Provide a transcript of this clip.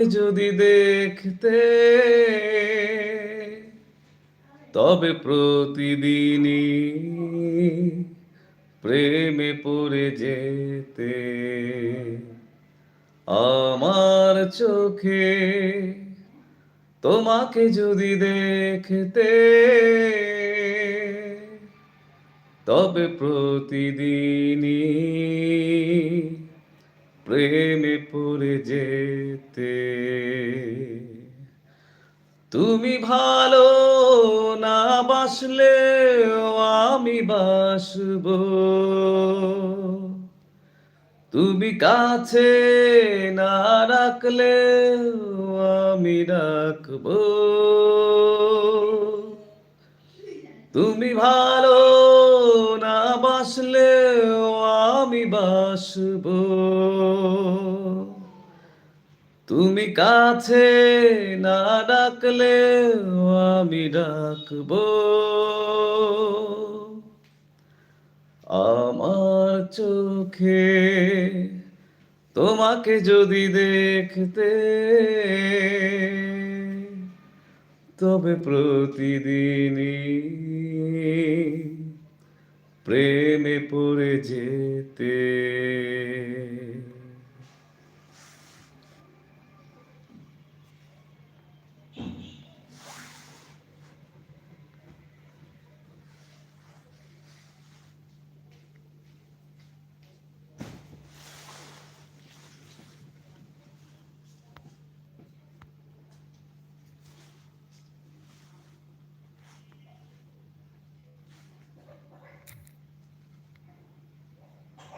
যদি দেখতে তবে প্রতিদিনই প্রেমে পড়ে যেতে। আমার চোখে তোমাকে যদি দেখতে তবে প্রতিদিনই প্রেমে পড়ে যেতে। তুমি ভালো না বাসলে আমি বাসব। তুমি কাছে না রাখলে আমি রাখব। তুমি ভালো না বাসলে আমি বাসব। তুমি কাছে না ডাকলে আমি ডাকব। আমার চোখে তোমাকে যদি দেখতে তবে প্রতিদিনই প্রেমে পড়ে যেতে।